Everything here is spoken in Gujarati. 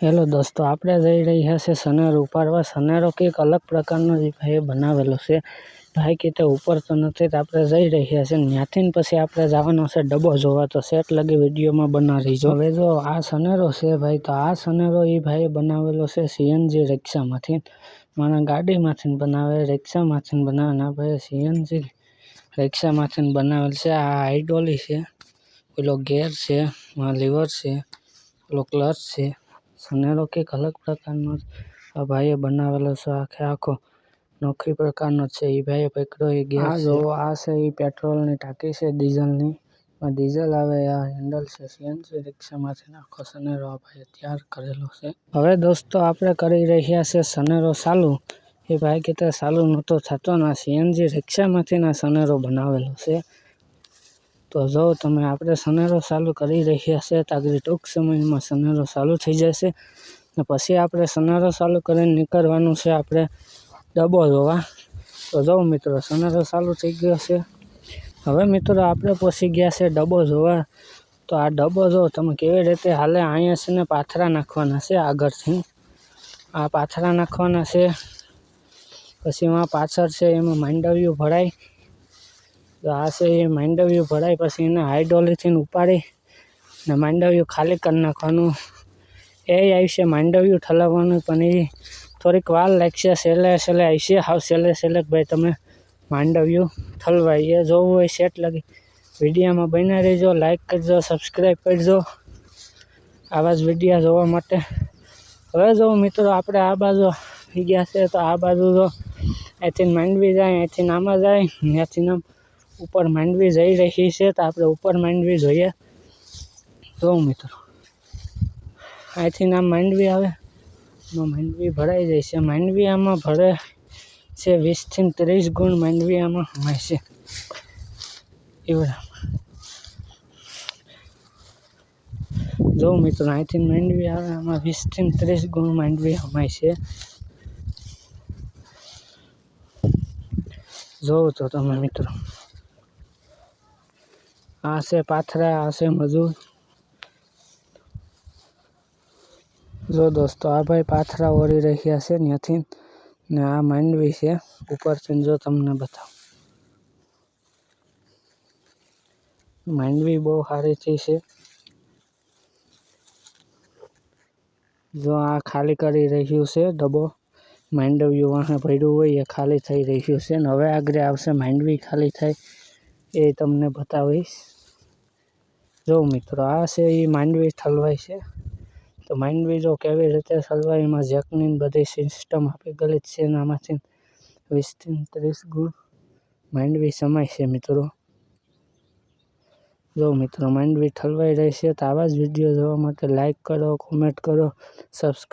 હેલો દોસ્તો, આપણે જઈ રહ્યા છે સનેરો ઉપાડવા. સનેરો કંઈક અલગ પ્રકારનો જે ભાઈએ બનાવેલો છે. ભાઈ કે તે ઉપર તો નથી આપણે જઈ રહ્યા છે ત્યાંથી પછી આપણે જવાનો છે ડબ્બો જોવા. તો સેટ લગી વિડીયોમાં બના રહીજો. હવે જો આ સનેરો છે ભાઈ, તો આ સનેરો એ ભાઈએ બનાવેલો છે સીએનજી રિક્ષામાંથી. મારા ગાડીમાંથી બનાવે, રિક્ષામાંથી બનાવે. ના ભાઈ, સીએનજી રિક્ષામાંથી બનાવેલ છે. આ હાઇડોલી છે, પેલો ગેર છે લીવર છે, પેલો ક્લચ છે. સનેરો કંઈક અલગ પ્રકારનો આ ભાઈએ બનાવેલો છે આખે આખો. નોખી પ્રકારનો છે. એ ભાઈએ પકડ્યો એ ગેર જોવો આ છે એ પેટ્રોલની ટાંકી છે ડીઝલની. ડીઝલ આવે આ હેન્ડલ છે સીએનસી રિક્ષામાંથી આખો સનેરો આ ભાઈએ તૈયાર કરેલો છે. હવે દોસ્તો આપણે કરી રહ્યા છે સનેરો ચાલુ. એ ભાઈ કહેતા ચાલુ નહોતો થતો ના સીએનજી રિક્ષામાંથી ના સનેરો બનાવેલો છે. તો જો તમે આપણે સનેરો ચાલુ કરી રહ્યા છે તાગરી ટૂંક સમયમાં સનેરો ચાલુ થઈ જશે. ને પછી આપણે સનેરો ચાલુ કરીને નીકળવાનું છે આપણે ડબ્બો જોવા. તો જો મિત્રો, સનેરો ચાલુ થઈ ગયો છે. હવે મિત્રો, આપણે પહોંચી ગયા છે ડબ્બો જોવા. તો આ ડબ્બો જો તમે કેવી રીતે હાલે, અહીંયા છે ને પાથરા નાખવાના છે આગળથી. આ પાથરા નાખવાના છે. પછી એમાં પાછળ છે એમાં માંડવ્યું ભરાય. તો આ છે એ માંડવ્યું ભરાય, પછી એને હાઇડોલીથી ઉપાડી ને માંડવ્યું ખાલી કરી નાખવાનું. એ આવશે માંડવ્યું ઠલાવવાનું, પણ એ થોડીક વાર લાગશે સહેલે સહેલે આવશે હાવ સહેલે સહેલે ભાઈ તમે માંડવ્યું ઠલવાય. એ જોવું હોય સેટ લગી. વિડીયોમાં બન્યા રહેજો લાઇક કરજો સબસ્ક્રાઈબ કરજો. આવા જ વિડીયા જોવા માટે. હવે જો મિત્રો, આપણે આ બાજુ થઈ ગયા છે, તો આ બાજુ જો અહીંથી માંડવી જાય, અહીંથી આમાં જાય ત્યાંથી આમ ઉપર માંડવી જઈ રહી છે તો આપણે ઉપર માંડવી જોઈએ. તો મિત્રો, અહીંથી આમ માંડવી આવે. માંડવી ભરાઈ જાય છે. માંડવી આમાં ભરે છે વીસથી ત્રીસ ગુણ માંડવી આમાં સમાય છે. એવડા જો મિત્રો, અહીંથી માંડવી આવે, આમાં વીસથી ત્રીસ ગુણ માંડવી હમાય છે. જોવો તો તમે મિત્રો. આ છે પાથરા, આ છે મજૂર. જો દોસ્તો, આ ભાઈ પાથરા ઓરી રહ્યા છે ત્યાંથી ને આ માંડવી છે ઉપરથી જો તમને બતાવું. માંડવી બહુ સારી થઈ છે. જો આ ખાલી કરી રહ્યું છે ડબ્બો, માંડવ્યું વાહે ભર્યું હોય એ ખાલી થઈ રહ્યું છે ને હવે આગળ આવશે માંડવી ખાલી થાય એ તમને બતાવીશ. જો મિત્રો, આ છે એ માંડવી ઠલવાય છે. તો માંડવી જો કેવી રીતે ઠલવાય એમાં જેકની બધી સિસ્ટમ આપી ગયેલી છે આમાંથી વીસથી ત્રીસ ગુણ માંડવી સમાય છે મિત્રો. જો મિત્રો, માંડવી ઠલવાઈ રહી છે તો આવા જ વીડિયો જોવા માટે લાઈક કરો કોમેન્ટ કરો સબસ્ક્રાઈબ